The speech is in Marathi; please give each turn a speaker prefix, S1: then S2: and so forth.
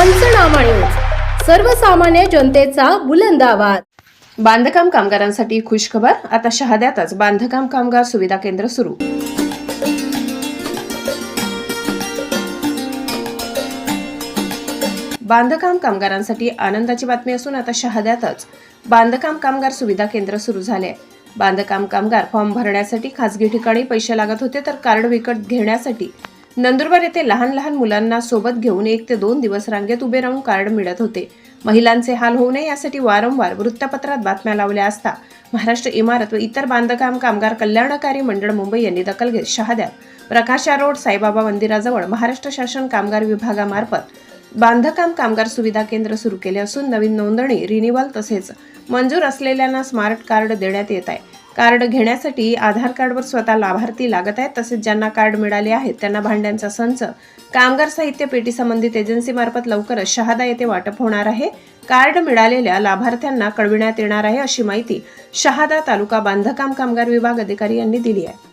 S1: पंचनामा न्यूज. सर्वसामान्य जनतेचा बुलंद आवाज.
S2: बांधकाम कामगारांसाठी खुशखबर. आता शहाद्यातच बांधकाम कामगार सुविधा केंद्र सुरू. बांधकाम कामगारांसाठी आनंदाची बातमी असून आता शहाद्यातच बांधकाम कामगार सुविधा केंद्र सुरू झाले. बांधकाम कामगार फॉर्म भरण्यासाठी खासगी ठिकाणी पैसे लागत होते तर कार्ड विकत घेण्यासाठी नंदुरबार येथे लहान लहान मुलांना सोबत घेऊन एक ते दोन दिवस रांगेत उभे राहून कार्ड मिळत होते. महिलांचे हाल होऊ नये यासाठी वारंवार वृत्तपत्रात बातम्या लावल्या असता महाराष्ट्र इमारत व इतर बांधकाम कामगार कल्याणकारी मंडळ मुंबई यांनी दखल घेत शहाद्यात प्रकाशा रोड साईबाबा मंदिराजवळ महाराष्ट्र शासन कामगार विभागामार्फत बांधकाम कामगार सुविधा केंद्र सुरू केले असून नवीन नोंदणी रिन्युअल तसेच मंजूर असलेल्यांना स्मार्ट कार्ड देण्यात येत आहे. कार्ड घेण्यासाठी आधार कार्डवर स्वतः लाभार्थी लागत आहेत तसेच ज्यांना कार्ड मिळाले आहेत त्यांना भांड्यांचा संच कामगार साहित्य पेटी संबंधित एजन्सीमार्फत लवकरच शहादा येथे वाटप होणार आहे. कार्ड मिळालेल्या लाभार्थ्यांना कळविण्यात येणार आहे अशी माहिती शहादा तालुका बांधकाम कामगार विभाग अधिकारी यांनी दिली आहे.